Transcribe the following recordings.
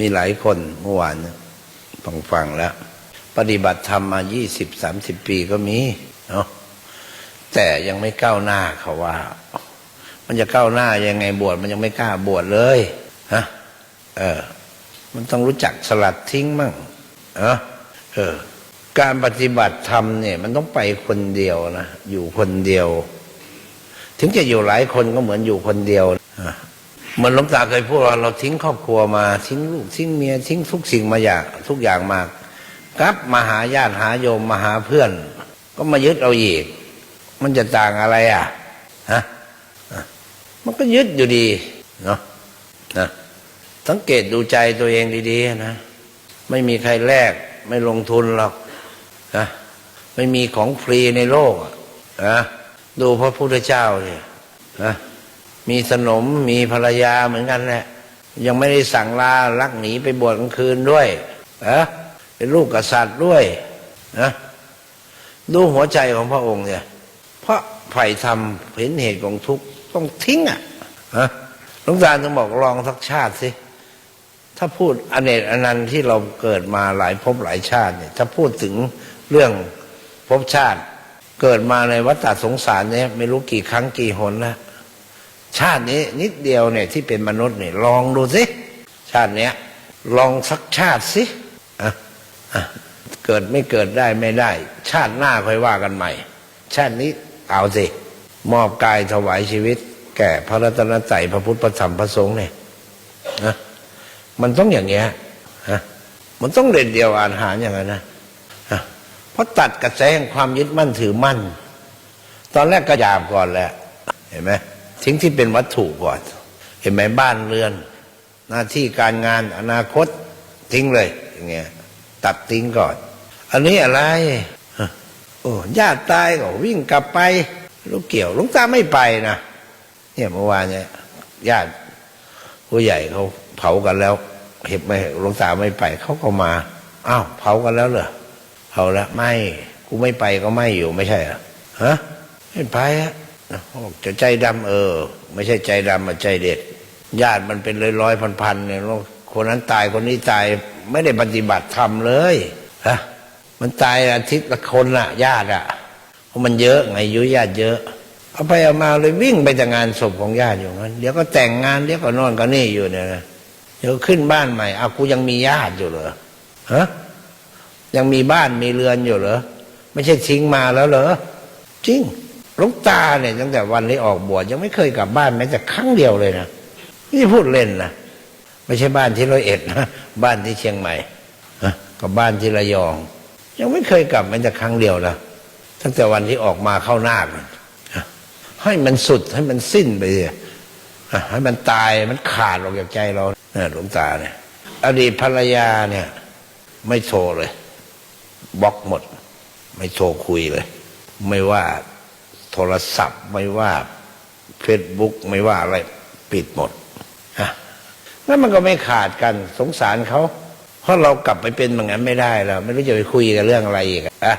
มีหลายคนเมื่อวานฟังฟังแล้ว ปฏิบัติธรรมมายี่สิบสามสิบปีก็มีเนาะแต่ยังไม่ก้าวหน้าเขาว่า มันจะก้าวหน้ายังไงบวชมันยังไม่กล้าบวชเลยฮะเออ มันต้องรู้จักสลัดทิ้งมั่งเออเออ การปฏิบัติธรรมเนี่ย มันต้องไปคนเดียวนะอยู่คนเดียว ถึงจะอยู่หลายคนก็เหมือนอยู่คนเดียวอะ มือนลวงตาเคยพูดว่าเราทิ้งครอบครัวมาทิ้งลูกทิ้งเมียทิ้งทุกสิ่งมาอย่างทุกอย่างมากลับมาหาญาติหาโยมมาหาเพื่อน ก็มายึดเอาอีก มันจะต่างอะไรอะฮะะมันก็ยึดอยู่ดีเนาะนะสังเกตดูใจตัวเองดีๆนะไม่มีใครแลกไม่ลงทุนหรอกนะไม่มีของฟรีในโลกอะนะดูพระพุทธเจ้าเนี่ยนะ มีสนมมีภรรยาเหมือนกันแหละยังไม่ได้สั่งลาลักหนีไปบวชกลางคืนด้วยนะเป็นลูกกษัตริย์ด้วยนะดูหัวใจของพระองค์เนี่ย เพราะไผ่ทำเห็นเหตุของทุกข์ต้องทิ้งอะฮะหลวงตาต้องบอกลองสักชาติสิ ถ้าพูดอเนกอนันต์ที่เราเกิดมาหลายภพหลายชาติเนี่ยถ้าพูดถึงเรื่องภพชาติ เกิดมาในวัฏฏสงสารเนี่ยไม่รู้กี่ครั้งกี่หนแล้ว ชาตินี้นิดเดียวเนี่ยที่เป็นมนุษย์เนี่ยลองดูสิชาติเนี้ยลองสักชาติสิอะอะเกิดไม่เกิดได้ไม่ได้ ชาติหน้าค่อยว่ากันใหม่ ชาตินี้เอาสิมอบกายถวายชีวิต แก่พระรัตนตรัยพระพุทธพระธรรมพระสงฆ์เนี่ยนะมันต้องอย่างเงี้ยฮะมันต้องเด่นเดียวอ่านหารอย่างนั้นนะฮะเพราะตัดกระแสแห่งความยึดมั่นถือมั่น ตอนแรกก็หยาบก่อนแหละเห็นไหม ทิ้งที่เป็นวัตถุก่อน เห็นไหมบ้านเรือน หน้าที่การงานอนาคต ทิ้งเลยอย่างเงี้ยตัดทิ้งก่อน อันนี้อะไรฮะโอ้ญาติตายก็วิ่งกลับไปลูกเกี่ยวลุงตาไม่ไปนะเนี่ยเมื่อวานเนี่ยญาติผู้ใหญ่เขาเผากันแล้ว เห็บไม่ลวงตาไม่ไปเขาก็มาอ้าวเผากันแล้วเหรอเผาแล้วไม่กูไม่ไปก็ไม่อยู่ไม่ใช่เหรอฮะไม่ไปฮะ จะใจดำเออ ไม่ใช่ใจดำมาใจเด็ด ญาติมันเป็นร้อยร้อยพันพันๆเนี่ยคนนั้นตายคนนี้ตายไม่ได้ปฏิบัติธรรมเลยฮะมันตายอาทิตย์ละคนละญาติอะเพราะมันเยอะไงยุญาติเยอะ เอาไปเอามาเลยวิ่งไปแต่งานศพของญาติอยู่นั้นเดี๋ยวก็แต่งงานเดี๋ยวก็นอนก็นี่อยู่เนี่ยนะเดี๋ยวขึ้นบ้านใหม่อากูยังมีญาติอยู่เหรอฮะยังมีบ้านมีเรือนอยู่เหรอไม่ใช่ทิ้งมาแล้วเหรอจริง ลูกตาเนี่ยตั้งแต่วันที่ออกบวชยังไม่เคยกลับบ้านแม้แต่ครั้งเดียวเลยนะนี่พูดเล่นนะไม่ใช่บ้านที่ร้อยเอ็ดนะบ้านที่เชียงใหม่กับบ้านที่ระยอง ยังไม่เคยกลับแม้แต่ครั้งเดียวนะตั้งแต่วันที่ออกมาเข้าหน้ามันให้มันสุดให้มันสิ้นไปเลยอะให้มันตายมันขาดออกจากใจเราเนี่ยหลวงตาเนี่ย อดีตภรรยาเนี่ย ไม่โทรเลยบล็อกหมด ไม่โทรคุยเลย ไม่ว่า โทรศัพท์ไม่ว่าเฟซบุ๊กไม่ว่าอะไรปิดหมดอะแล้วมันก็ไม่ขาดกันสงสารเขาเพราะเรากลับไปเป็นอย่างนั้นไม่ได้แล้วไม่รู้จะไปคุยกันเรื่องอะไรอีกอะ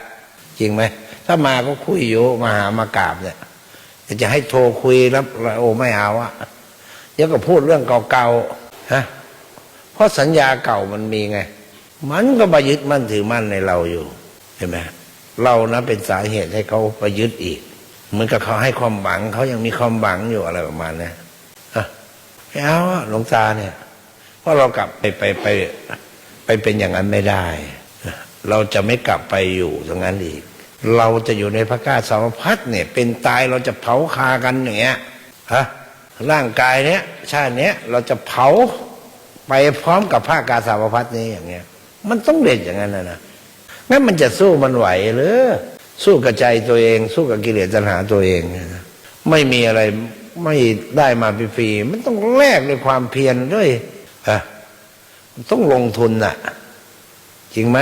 จริงไหมถ้ามาก็คุยอยู่มาหามากราบเนี่ยจะให้โทรคุยแล้วโอ้ไม่เอาอะเดี๋ยวก็พูดเรื่องเก่าๆฮะเพราะสัญญาเก่ามันมีไง มันก็มายึดมั่นถือมั่นในเราอยู่เห็นไหมเรานะเป็นสาเหตุให้เขาไปยึดอีก เหมือนกับเขาให้ความหวังเขายังมีความหวังอยู่อะไรประมาณนี้ฮะไม่เอาหลวงตาเนี่ยเพราะเรากลับไปไปไป ไปเป็นอย่างนั้นไม่ได้ เราจะไม่กลับไปอยู่ตรงนั้นอีก เราจะอยู่ในพระกาสาวพัดเนี่ย เป็นตายเราจะเผาคากันอย่างเงี้ยฮะร่างกายเนี้ยชาติเนี้ยเราจะเผาไปพร้อมกับผ้ากาสาวพัดนี้อย่างเงี้ย มันต้องเด็ดอย่างนั้นนะนะงั้นมันจะสู้มันไหวหรือ สู้กับใจตัวเอง สู้กับกิเลสตัณหาตัวเอง ไม่มีอะไรไม่ได้มาฟรีๆมันต้องแลกด้วยความเพียรด้วยฮะต้องลงทุนน่ะ จริงไหม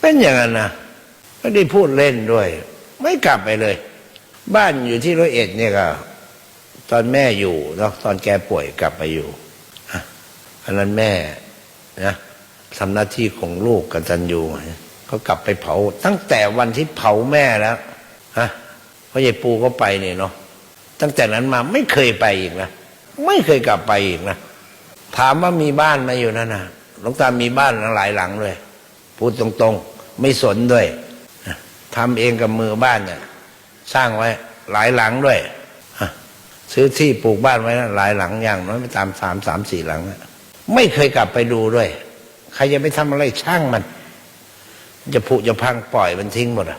เป็นอย่างนั้นนะไม่ได้พูดเล่นด้วย ไม่กลับไปเลย บ้านอยู่ที่ร้อยเอ็ดเนี่ยก็ตอนแม่อยู่เนาะตอนแกป่วยกลับไปอยู่อันนั้นแม่นะทำหน้าที่ของลูกกันตันยู ก็กลับไปเผา ตั้งแต่วันที่เผาแม่แล้วฮะเพราะยายปูก็ไปเนี่ยเนาะตั้งแต่นั้นมาไม่เคยไปอีกนะไม่เคยกลับไปอีกนะถามว่ามีบ้านไมาอยู่นั่นนะหลวงตามีบ้านหลายหลังเลยพูดตรงๆ ไม่สนด้วยทำเองกับมือบ้านเนี่ยสร้างไว้หลายหลังด้วยซื้อที่ปลูกบ้านไว้นะหลายหลังอย่างน้อยไม่ตามสามสามสี่หลัง ไม่เคยกลับไปดูด้วย ใครจะไปทำอะไรช่างมัน จะผุจะพังปล่อยมันทิ้งหมดอะ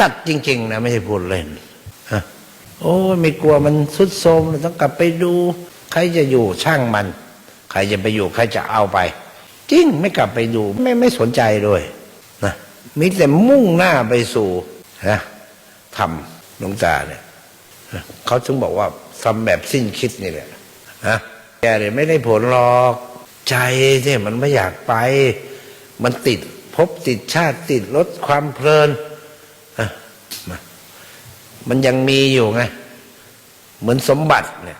ตัดจริง ๆ นะไม่ใช่พูดเล่นฮะโอ้ไม่กลัวมันสุดโทรมเลยต้องกลับไปดู ใครจะอยู่ช่างมัน ใครจะไปอยู่ใครจะเอาไป จริงไม่กลับไปดู ไม่ไม่สนใจด้วยนะมีแต่มุ่งหน้าไปสู่นะทำหลวงตาเนี่ยเขาถึงบอกว่าทำแบบสิ้นคิดนี่แหละนะแกเนี่ยไม่ได้ผลหรอกใจเนี่ยมันไม่อยากไป มันติด ภพติดชาติติดลดความเพลินอะมันยังมีอยู่ไง เหมือนสมบัติเนี่ย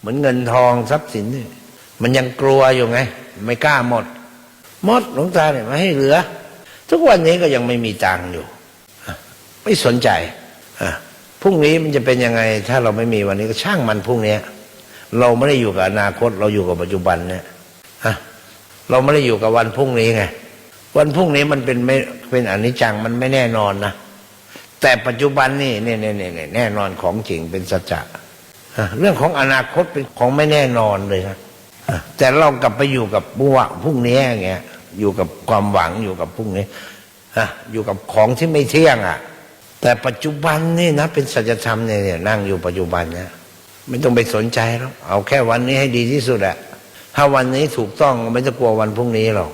เหมือนเงินทองทรัพย์สินเนี่ยมันยังกลัวอยู่ไง ไม่กล้าหมดหมดหลวงตาเนี่ยมาให้เหลือ ทุกวันนี้ก็ยังไม่มีตังค์อยู่ไม่สนใจพรุ่งนี้มันจะเป็นยังไง ถ้าเราไม่มีวันนี้ก็ช่างมันพรุ่งนี้เราไม่ได้อยู่กับอนาคต เราอยู่กับปัจจุบันเนี่ยเราไม่ได้อยู่กับวันพรุ่งนี้ไง วันพรุ่งนี้มันเป็นไม่เป็นอนิจจังมันไม่แน่นอนนะแต่ปัจจุบันนี่เนี่ยเนี่ยเนี่ยแน่นอนของจริงเป็นสัจจะเรื่องของอนาคตเป็นของไม่แน่นอนเลยนะแต่เรากลับไปอยู่กับบัวพรุ่งนี้อย่างเงี้ยอยู่กับความหวังอยู่กับพรุ่งนี้อะอยู่กับของที่ไม่เที่ยงอะ แต่ปัจจุบันนี่นะเป็นสัจธรรมเนี่ยเนี่ยนั่งอยู่ปัจจุบันเนี่ยไม่ต้องไปสนใจแล้วเอาแค่วันนี้ให้ดีที่สุดอะถ้าวันนี้ถูกต้องไม่ต้องกลัววันพรุ่งนี้หรอก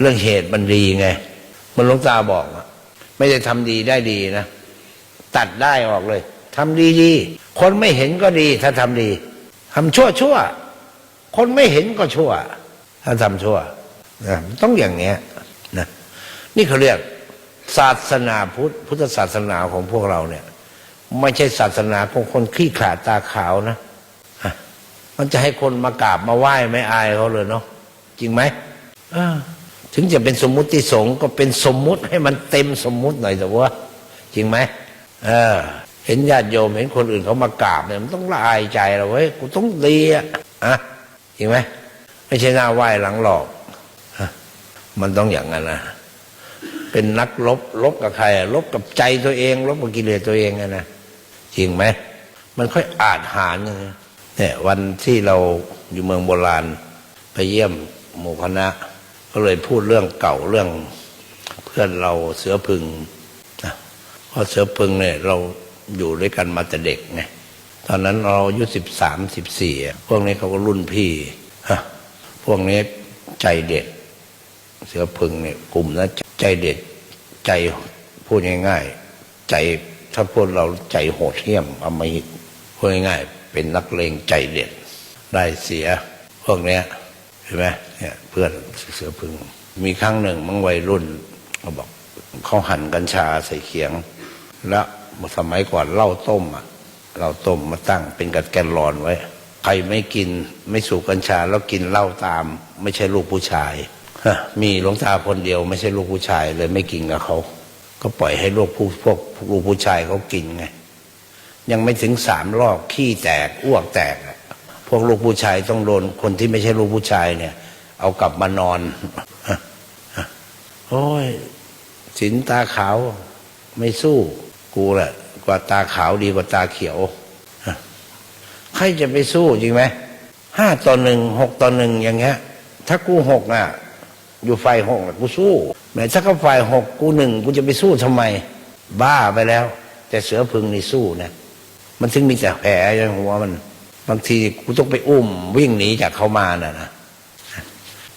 เรื่องเหตุมันดีไง มันลงตาบอกอะไม่ได้ทำดีได้ดีนะ ตัดได้ออกเลยทำดีดีคนไม่เห็นก็ดี ถ้าทำดีทำชั่วชั่ว คนไม่เห็นก็ชั่ว ถ้าทำชั่วนะต้องอย่างเนี้ยนะนี่เขาเรียกศาสนาพุทธพุทธศาสนาของพวกเราเนี่ย ไม่ใช่ศาสนาของคนขี้ขลาดตาขาวนะมันจะให้คนมากราบมาไหว้ไม่อายเขาเลยเนาะจริงไหมเออ ถึงจะเป็นสมมุติสงก็เป็นสมมุติให้มันเต็มสมมุติหน่อยแต่ว่า จริงไหมเออ เห็นญาติโยมเห็นคนอื่นเขามากราบเนี่ยมันต้องละอายใจเราเว้ยกูต้องดีอะอะจริงไหมไม่ใช่หน้าไหว้หลังหลอกมันต้องอย่างนั้นนะเป็นนักลบลบกับใครลบกับใจตัวเอง ลบกับกิเลสตัวเองอะนะจริงไหมมันค่อยอาจหารอย่งเนี่ยวันที่เราอยู่เมืองโบราณ ไปเยี่ยมหมู่คณะ ก็เลยพูดเรื่องเก่าเรื่องเพื่อนเราเสือพึงนะเพราะเสือพึงเนี่ยเราอยู่ด้วยกันมาแต่เด็กไงตอนนั้นเราอายุสิบสามสิบสี่พวกนี้เขาก็รุ่นพี่ฮะพวกนี้ใจเด็ด เสือพึงเนี่ยกลุ่มนั้นใจเด็ดใจพูดง่ายๆใจถ้าพวกเราใจโหดเหี้ยมอมหิตพูดง่ายๆเป็นนักเลงใจเด็ดได้เสียพวกเนี้ย ห็นไหมเนี่ยเพื่อนเสือพึ่ง มีครั้งหนึ่งมังวัยรุ่นเขาบอกเขาหั่นกัญชาใส่เขียง แล้วสมัยก่อนเหล้าต้มอะเหล้าต้มมาตั้งเป็นกัดแกนลอนไว้ ใครไม่กินไม่สูบกัญชา แล้วกินเหล้าตาม ไม่ใช่ลูกผู้ชายมีหลวงตาคนเดียว ไม่ใช่ลูกผู้ชายเลยไม่กินกับเขาก็ปล่อยให้ลูกผู้พวกลูกผู้ชายเขากินไง ยังไม่ถึงสามรอบขี้แตกอ้วกแตกอะ พวกลูกผู้ชายต้องโดนคนที่ไม่ใช่ลูกผู้ชายเนี่ย เอากลับมานอนโอ้ยสินตาขาวไม่สู้ กูแหละกว่าตาขาวดีกว่าตาเขียวใครจะไปสู้จริงไหมห้าต่อหนึ่งหกต่อหนึ่งอย่างเงี้ย ถ้ากูหกอะ อยู่ไฟหกน่ะกูสู้แม้ถ้าเขาไฟหกกูหนึ่งกูจะไปสู้ทำไม บ้าไปแล้ว แต่เสือพึงนี่สู้นะมันถึงมีแต่แผลในหัวมัน บางทีกูต้องไปอุ้ม วิ่งหนีจากเขามาน่ะนะ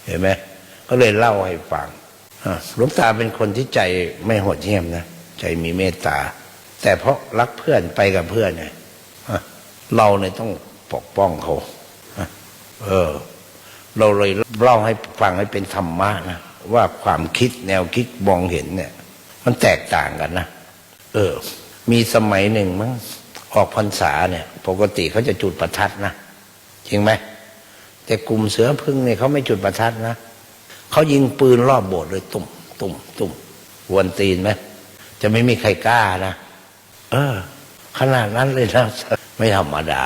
เห็นไหมก็เลยเล่าให้ฟังหลวงตาเป็นคนที่ใจไม่โหดเหี้ยมนะใจมีเมตตา แต่เพราะรักเพื่อนไปกับเพื่อนไงอะเราเนี่ยต้องปกป้องเขาเออ เราเลยเล่าให้ฟังให้เป็นธรรมะนะว่าความคิดแนวคิดมองเห็นเนี่ย มันแตกต่างกันนะเออ มีสมัยหนึ่งมั้ง ออกพรรษาเนี่ย ปกติเขาจะจุดประทัดนะจริงไหมแต่กลุ่มเสือพึ่งเนี่ยเขาไม่จุดประทัดนะเขายิงปืนรอบโบสถ์เลยตุ่มตุ่มตุ่มวนตีนไหมจะไม่มีใครกล้านะเออ ขนาดนั้นเลยนะไม่ธรรมดา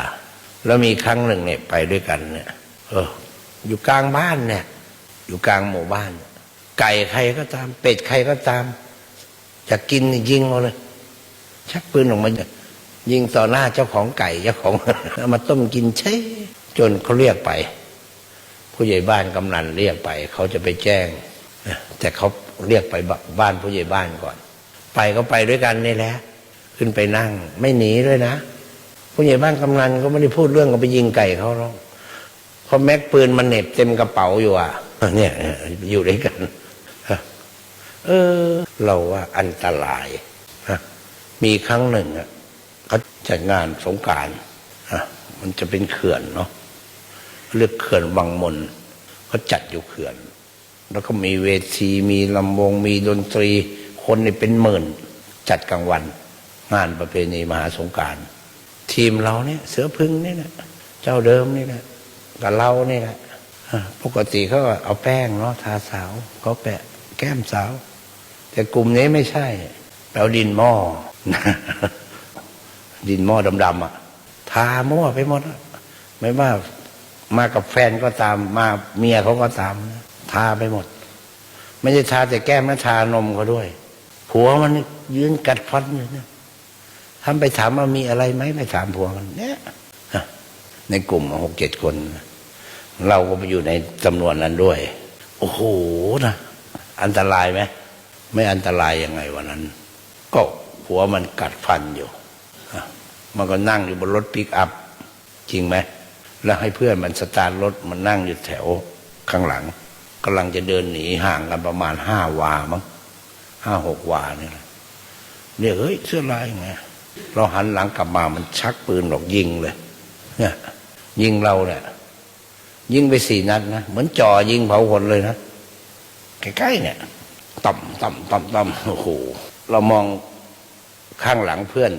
แล้วมีครั้งหนึ่งเนี่ยไปด้วยกันเนี่ย เออ อยู่กลางบ้านเนี่ย อยู่กลางหมู่บ้าน ไก่ใครก็ตาม เป็ดใครก็ตามจะกินยิงเอาเลยชักปืนออกมา ยิงต่อหน้าเจ้าของไก่เจ้าของมาต้มกินใช่จนเขาเรียกไป ผู้ใหญ่บ้านกำนันเรียกไป เขาจะไปแจ้งแต่เขาเรียกไปบ้านผู้ใหญ่บ้านก่อน ไปก็ไปด้วยกันนี่แหละขึ้นไปนั่ง ไม่หนีด้วยนะ ผู้ใหญ่บ้านกำนันก็ไม่ได้พูดเรื่องก็ไปยิงไก่เขาหรอกเพราะแม็กปืนมันเหน็บเต็มกระเป๋าอยู่อะเนี่ยอยู่ด้วยกันเออ เราว่าอันตรายมีครั้งหนึ่งอะ จัดงานสงการอะมันจะเป็นเขื่อนเนาะเรียกเขื่อนวังมนเขาจัดอยู่เขื่อน แล้วก็มีเวทีมีลำวงมีดนตรี คนนี่เป็นหมื่น จัดกลางวัน งานประเพณีมหาสงการทีมเราเนี่ย เสือพึ่งนี่แหละเจ้าเดิมนี่แหละกับเรานี่แหละปกติเขาเอาแป้งเนาะทาสาวเขาแปะแก้มสาว แต่กลุ่มนี้ไม่ใช่แปลดินหม้อ ดินหม้อดำๆอะทามั่วไปหมดไม่ว่ามากับแฟนก็ตามมาเมียเขาก็ตาม ทาไปหมด ไม่ใช่ทาแต่แก้มนะทานมเขาด้วย ผัวมันยืนกัดฟันอยู่เนี่ยทำไปถามว่ามีอะไรไหมไปถามผัวมันเนี่ยในกลุ่มหกเจ็ดคน เราก็ไปอยู่ในจำนวนนั้นด้วย โอ้โหนะอันตรายไหมไม่อันตรายยังไงวันนั้น ก็หัวมันกัดฟันอยู่ มันก็นั่งอยู่บนรถปิกอัพจริงไหมแล้วให้เพื่อนมันสตาร์ทรถมันนั่งอยู่แถวข้างหลังกำลังจะเดินหนีห่างกันประมาณห้าวามั้งห้าหกวาเนี่ยนะเนี่ยเฮ้ยเสื้อลายไงเราหันหลังกลับมามันชักปืนหลอกยิงเลยเนี่ยยิงเราเนี่ยยิงไปสี่นัดนะเหมือนจ่อยิงเผาคนเลยนะใกล้ๆเนี่ยต่ำต่ำต่ำต่ำโอ้โหเรามองข้างหลังเพื่อน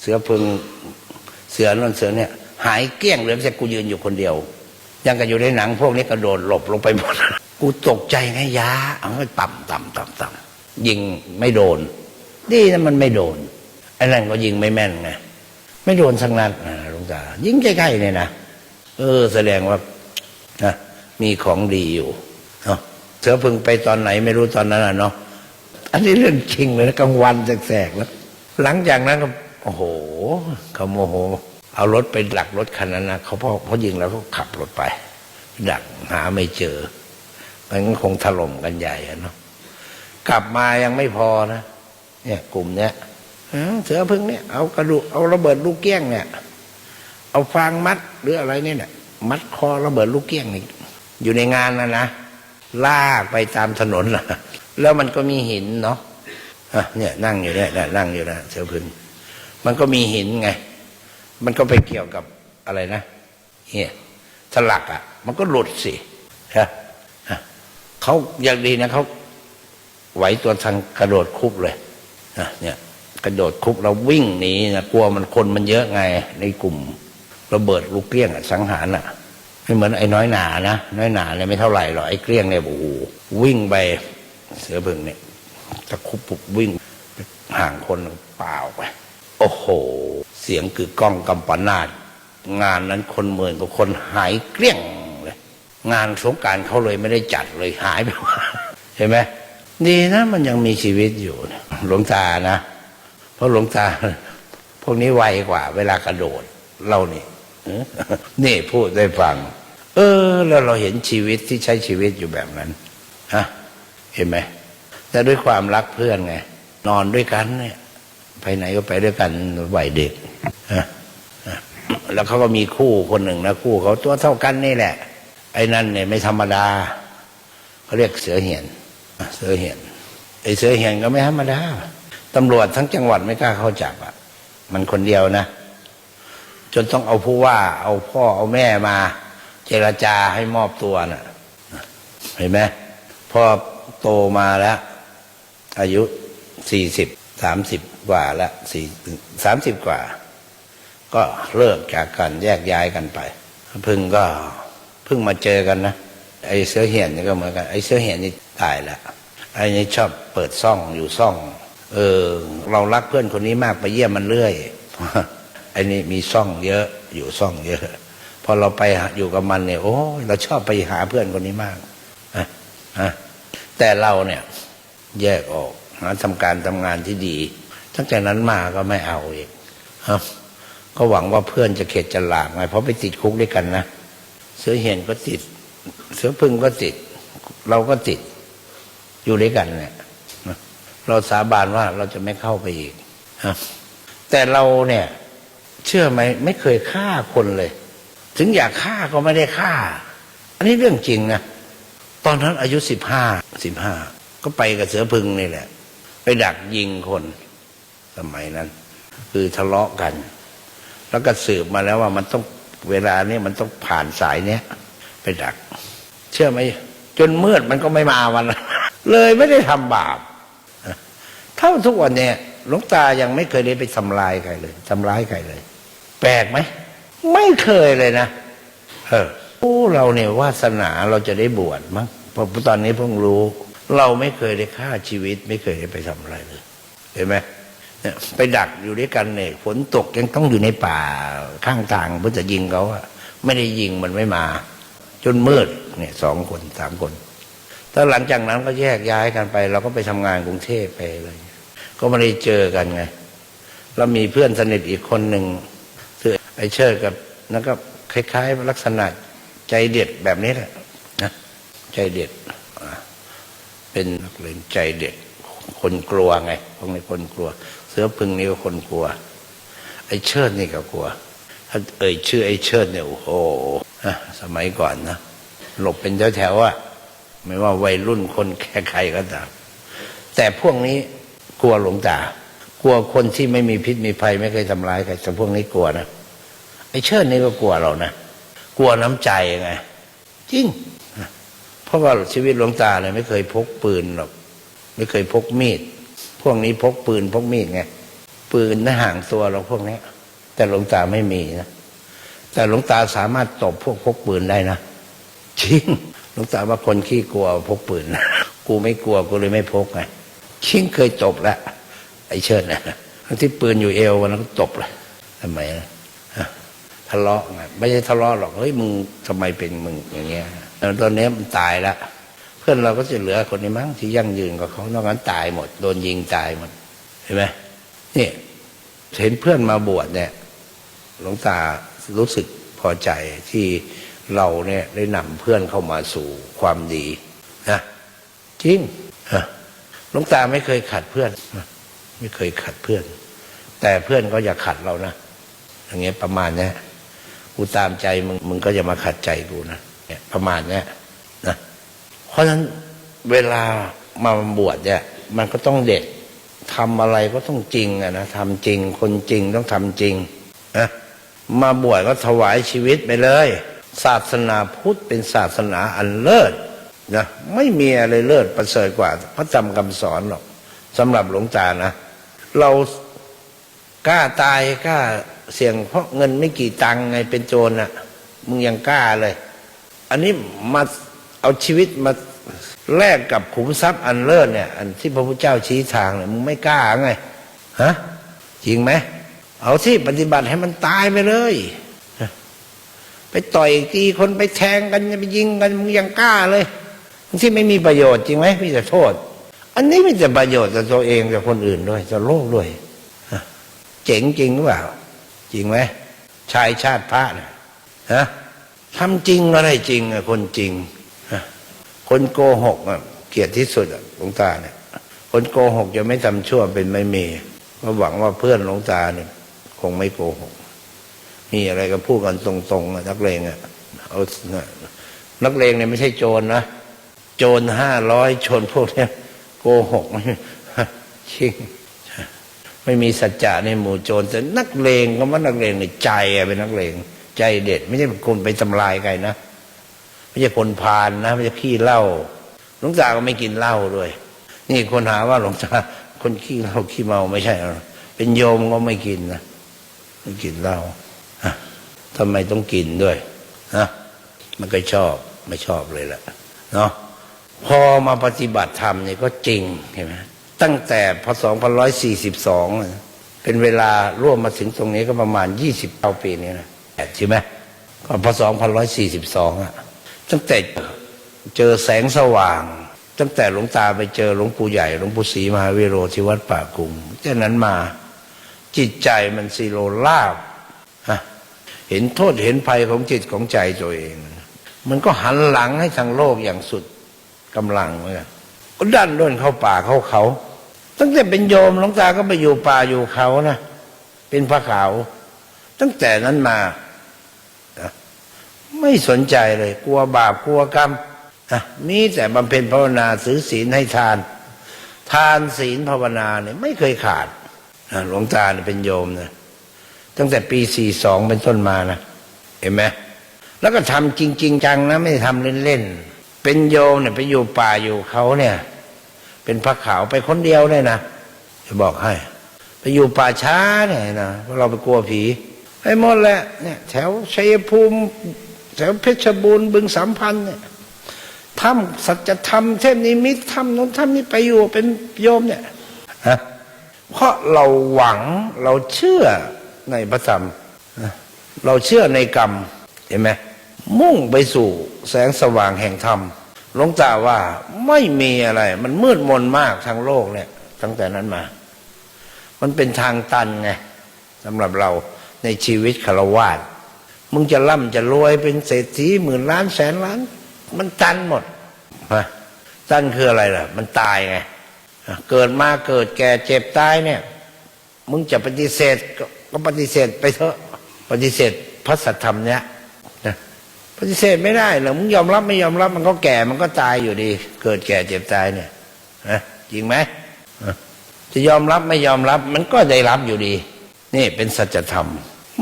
เสือพึงเสือนั่นเสือเนี่ย หายเกลี้ยงเหลยแต่กูยืนอยู่คนเดียว ยังกันอยู่ในหนังพวกนี้กระโดดหลบลงไปหมดกูตกใจไงยาเอาไว้ต่ำต่ำต่ำต่ำยิงไม่โดนดีนะมันไม่โดนไอ้นั่นก็ยิงไม่แม่นไงไม่โดนสักนัดนะหลวงตายิงใกล้ๆเนี่ยนะเออ แสดงว่านะมีของดีอยู่เนาะเสือพึงไปตอนไหนไม่รู้ตอนนั้นอะเนาะอันนี้เรื่องจริงเลยนะกลางวันแสกๆแล้วหลังจากนั้นก็ อ้โหเขาโมโห เอารถไปดักรถคันนั้นนะเขาพอเขายิงแล้วก็ขับรถไป ดักหาไม่เจอมันก็คงถล่มกันใหญ่เนาะกลับมายังไม่พอนะเนี่ยกลุ่มเนี้ยเสือพึ่งเนี่ยเอากระดูกเอาระเบิดลูกเกี้ยงเนี่ย เอาฟางมัดหรืออะไรนี่เนี่ยมัดคอระเบิดลูกเกี้ยงนี่อยู่ในงานนะนะลากไปตามถนนนะแล้วมันก็มีหินเนาะะเนี่ยนั่งอยู่เนี่ยนั่งอยู่นะเสือพึ่ง มันก็มีหินไง มันก็ไปเกี่ยวกับอะไรนะเนี่ยสลักอะ มันก็หลุดสิฮะเขาอย่างดีนะเขาไหวตัวทันกระโดดคุบเลยนะเนี่ย กระโดดคุบเราวิ่งหนีนะกลัวมันคนมันเยอะไง ในกลุ่มระเบิดลูกเกลี้ยงสังหารอะไม่เหมือนไอ้น้อยหนานะน้อยหนาเนี่ยไม่เท่าไหร่หรอกไอ้เกลี้ยงเนี่ยโอ้โหวิ่งไปเสือพึ่งเนี่ยตะคุบปุบวิ่งห่างคนเปล่าไป โอ้โห เสียงคือกล้องกำปนาดงานนั้นคนหมื่นกว่าคนหายเกลี้ยงเลย งานสงการเขาเลยไม่ได้จัดเลยหายไปเห็นไหมดีนะมันยังมีชีวิตอยู่นะหลวงตานะ เพราะหลวงตา พวกนี้ไวกว่า เวลากระโดดเรานี่เนี่พูดได้ฟัง เออ แล้วเราเห็นชีวิตที่ใช้ชีวิตอยู่แบบนั้นฮะเห็นไหมแต่ด้วยความรักเพื่อนไง นอนด้วยกันเนี่ย ไปไหนก็ไปด้วยกันวัยเด็กแล้วเขาก็มีคู่คนหนึ่งนะคู่เขาตัวเท่ากันนี่แหละ ไอ้นั่นเนี่ยไม่ธรรมดาเขาเรียกเสือเหียนเสือเหียนไอ้เสือเหียนก็ไม่ธรรมดาตำรวจทั้งจังหวัดไม่กล้าเข้าจับอะ มันคนเดียวนะ จนต้องเอาผู้ว่า เอาพ่อเอาแม่มา เจรจาให้มอบตัวน่ะเห็นไหมพ่อโตมาแล้ว อายุสี่สิบสามสิบ กว่าล้วสี่สามสิบกว่า ก็เลิกจากกันแยกย้ายกันไปพึ่งก็เพิ่งมาเจอกันนะไอ้เสือเหียนนี่ก็เหมือนกันไอ้เสือเหียนนี่ตายล้วไอ้นี่ชอบเปิดซ่องอยู่ซ่อง เออ เรารักเพื่อนคนนี้มากไปเยี่ยมมันเรื่อยไอ้นี่มีซ่องเยอะอยู่ซ่องเยอะพอเราไปอยู่กับมันเนี่ยโอ้เราชอบไปหาเพื่อนคนนี้มากเฮะแต่เราเนี่ย แยกออกหาทำการทำงานที่ดี ตั้งแต่นั้นมาก็ไม่เอาอีกก็หวังว่าเพื่อนจะเข็ดจะหลากไงเพราะไปติดคุกด้วยกันนะเสือเห็นก็ติด เสือพึ่งก็ติด เราก็ติด อยู่ด้วยกันเนี่ยเราสาบานว่าเราจะไม่เข้าไปอีกแต่เราเนี่ย เชื่อไหมไม่เคยฆ่าคนเลย ถึงอยากฆ่าก็ไม่ได้ฆ่า อันนี้เรื่องจริงนะตอนนั้นอายุสิบห้าสิบห้าก็ไปกับเสือพึ่งนี่แหละ ไปดักยิงคน สมัยนั้น คือทะเลาะกัน แล้วก็สืบมาแล้วว่ามันต้องเวลาเนี้มันต้องผ่านสายเนี้ยไปดัก เชื่อไหมจนมืดมันก็ไม่มาวันเลยไม่ได้ทำบาปเท่าทุกวันเนี่ยหลวงตายังไม่เคยได้ไปทำลายใครเลยทำร้ายใครเลย แปลกไหมไม่เคยเลยนะเออโอ้เราเนี่ยวาสนาเราจะได้บวชมั้งเพราะตอนนี้เพิ่งรู้ เราไม่เคยได้ฆ่าชีวิต ไม่เคยได้ไปทำอะไรเลย เห็นไหม ไปดักอยู่ด้วยกันเนี่ยฝนตกยังต้องอยู่ในป่าข้างทางเพื่อจะยิงเขาอะไม่ได้ยิงมันไม่มา จนมืดเนี่ยสองคนสามคนถ้าหลังจากนั้นก็แยกย้ายกันไป เราก็ไปทำงานกรุงเทพไปอะไรอย่างเงี้ยก็ไม่ได้เจอกันไง แล้วมีเพื่อนสนิทอีกคนหนึ่งคือไอเชิดกับนั่นก็คล้ายๆ ลักษณะใจเด็ดแบบนี้แหละนะใจเด็ดเป็นนักเลงใจเด็ดคนกลัวไงพวกนี้คนกลัว เสือพึ่งนี่ก็คนกลัว ไอ้เชิดนี่ก็กลัว ถ้าเอ่ยชื่อไอ้เชิดเนี่ยโอ้โหสมัยก่อนนะหลบเป็นแถวๆอะไม่ว่าวัยรุ่นคนแค่ใครก็ตามแต่พวกนี้กลัวหลวงตากลัวคนที่ไม่มีพิษมีภัยไม่เคยทำร้ายใครแต่พวกนี้กลัวนะไอ้เชิดนี่ก็กลัวเรานะกลัวน้ำใจไงจริงเพราะว่าชีวิตหลวงตาเนี่ยไม่เคยพกปืนหรอกไม่เคยพกมีด พวกนี้พกปืนพกมีดไงปืนน่าห่างตัวเราพวกนี้แต่หลวงตาไม่มีนะแต่หลวงตาสามารถตบพวกพกปืนได้นะจริงหลวงตาว่าคนขี้กลัวพกปืนกูไม่กลัวกูเลยไม่พกไงชิงเคยตบแล้วไอ้เชิดนะที่ปืนอยู่เอววันนั้นก็ตบเลยทำไมนะฮะทะเลาะไงไม่ใช่ทะเลาะหรอกเฮ้ยมึงทำไมเป็นมึงอย่างเงี้ยตอนนี้มันตายแล้ว พื่อนเราก็จะเหลือคนนี้มั้งที่ยั่งยืนกับเขานอกนั้นตายหมด โดนยิงตายหมด เห็นไหมนี่เห็นเพื่อนมาบวชเนี่ยหลวงตารู้สึกพอใจที่เราเนี่ยได้นำเพื่อนเข้ามาสู่ความดีนะจริงฮะหลวงตาไม่เคยขัดเพื่อนไม่เคยขัดเพื่อน แต่เพื่อนก็อย่าขัดเรานะอย่างเงี้ยประมาณเนี้ยกูตามใจมึงมึงก็จะมาขัดใจกูนะเนี่ยประมาณเนี้ย เพราะฉะนั้นเวลามาบวชเนี่ย มันก็ต้องเด็ดทำอะไรก็ต้องจริงอะนะทำจริงคนจริงต้องทำจริงนะมาบวชก็ถวายชีวิตไปเลย ศาสนาพุทธเป็นศาสนาอันเลิศนะไม่มีอะไรเลิศประเสริฐกว่า พระจำคำสอนหรอกสำหรับหลวงตานะเรากล้าตายกล้าเสี่ยงเพราะเงินไม่กี่ตังค์ไงเป็นโจรน่ะ มึงยังกล้าเลย อันนี้มา เอาชีวิตมาแลกกับขุมทรัพย์อันเลิศเนี่ย อันที่พระพุทธเจ้าชี้ทางเนี่ยมึงไม่กล้าไงฮะจริงไหมเอาที่ปฏิบัติให้มันตายไปเลยไปต่อยตีคนไปแทงกันไปยิงกันมึงยังกล้าเลยที่ไม่มีประโยชน์จริงไหมมีแต่โทษ อันนี้มีแต่ประโยชน์ต่อตัวเองต่อคนอื่นด้วยต่อโลกด้วยเจ๋งจริงหรือเปล่า จริงไหมชายชาติพระนะฮะทำจริงอะไรจริงอะคนจริง คนโกหกอะเกียดที่สุดอะหลวงตาเนี่ย คนโกหกจะไม่ทำชั่วเป็นไม่มีก็หวังว่าเพื่อนหลวงตาเนี่ย คงไม่โกหก มีอะไรก็พูดกันตรงๆอะนักเลงอะเอานักเลงเนี่ยไม่ใช่โจรนะโจรห้าร้อยโจรพวกเนี้ยโกหกชิงไม่มีสัจจะในหมู่โจรแต่นักเลงก็ว่านักเลงในใจอะเป็นนักเลง ใจเด็ด ไม่ใช่คนไปทำลายใครนะ ไม่ใช่คนพาลนะไม่ใช่ขี้เหล้าหลวงตาก็ไม่กินเหล้าด้วย นี่คนหาว่าหลวงตาคนขี้เหล้าขี้เมาไม่ใช่หรอเป็นโยมก็ไม่กินนะไม่กินเหล้าทำไมต้องกินด้วยนะมันก็ชอบไม่ชอบเลยแหละเนาะพอมาปฏิบัติธรรมเนี่ยก็จริงเห็นไหมตั้งแต่พศ2542 เป็นเวลาร่วมมาถึงตรงนี้ก็ประมาณ20เาปีนี้นะใช่ไหมก็พศ2142อะ ตั้งแต่เจอแสงสว่าง ตั้งแต่หลวงตาไปเจอหลวงปู่ใหญ่หลวงปู่ศรีมหาวิโรที่วัดป่ากุงจากนั้นมาจิตใจมันสิโรลาบเห็นโทษเห็นภัยของจิตของใจตัวเอง มันก็หันหลังให้ทางโลกอย่างสุดกำลังเลยก็ดันด้นเข้าป่าเข้าเขา ตั้งแต่เป็นโยมหลวงตาก็ไปอยู่ป่าอยู่เขานะเป็นพระขาว ตั้งแต่นั้นมา ไม่สนใจเลย กลัวบาปกลัวกรรมนะมีแต่บำเพ็ญภาวนาซื้อศีลให้ทาน ทานศีลภาวนาเนี่ยไม่เคยขาดนะหลวงตาเนี่ยเป็นโยมนะตั้งแต่ปีสี่สองเป็นต้นมานะเห็นไหมแล้วก็ทำจริงๆจังนะไม่ได้ทำเล่นๆเป็นโยมเนี่ยไปอยู่ป่าอยู่เขาเนี่ย เป็นพระขาวไปคนเดียวเลยนะจะบอกให้ ไปอยู่ป่าช้าเนี่ยนะเพราะเราไปกลัวผีไปหมดแหละเนี่ยแถวชัยภูมิ แถวเพชรบูรณ์บึงสามพันเนี่ยทำสัจธรรมเทพนิมิตทำโน้นทำนี้ไปอยู่เป็นโยมเนี่ยเพราะเราหวังเราเชื่อในพระธรรมเราเชื่อในกรรมเห็นไหมมุ่งไปสู่แสงสว่างแห่งธรรมหลวงตาว่าไม่มีอะไร มันมืดมนมากทางโลกเนี่ย ตั้งแต่นั้นมา มันเป็นทางตันไงสำหรับเราในชีวิตคารวาส มึงจะร่ำจะรวยเป็นเศรษฐีหมื่นล้านแสนล้าน มันตันหมดฮะตันคืออะไรล่ะ มันตายไงอะเกิดมาเกิดแก่เจ็บตายเนี่ย มึงจะปฏิเสธก็ก็ปฏิเสธไปเถอะ ปฏิเสธพระสัทธรรมเนี่ยนะปฏิเสธไม่ได้หรอกมึงยอมรับไม่ยอมรับมันก็แก่มันก็ตายอยู่ดี เกิดแก่เจ็บตายเนี่ยนะจริงไหมจะยอมรับไม่ยอมรับ มันก็ได้รับอยู่ดี นี่เป็นสัจธรรม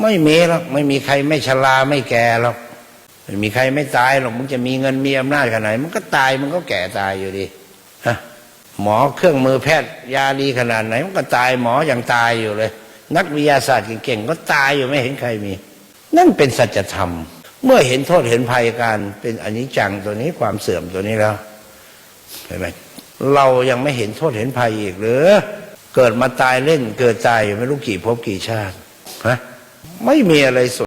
ไม่มีหรอกไม่มีใครไม่ชราไม่แก่หรอกไม่มีใครไม่ตายหรอกมึงจะมีเงินมีอำนาจขนาดไหนมันก็ตายมันก็แก่ตายอยู่ดีฮะหมอเครื่องมือแพทย์ยาดีขนาดไหน มันก็ตายหมออย่างตายอยู่เลย นักวิทยาศาสตร์เก่งๆก็ตายอยู่ไม่เห็นใครมี นั่นเป็นสัจธรรม เมื่อเห็นโทษเห็นภัยการเป็นอนิจจังตัวนี้ความเสื่อมตัวนี้แล้วเห็นไหมเรายังไม่เห็นโทษเห็นภัยอีกหรือเกิดมาตายเล่นเกิดตายอยู่ไม่รู้กี่ภพกี่ชาติฮะ ไม่มีอะไรส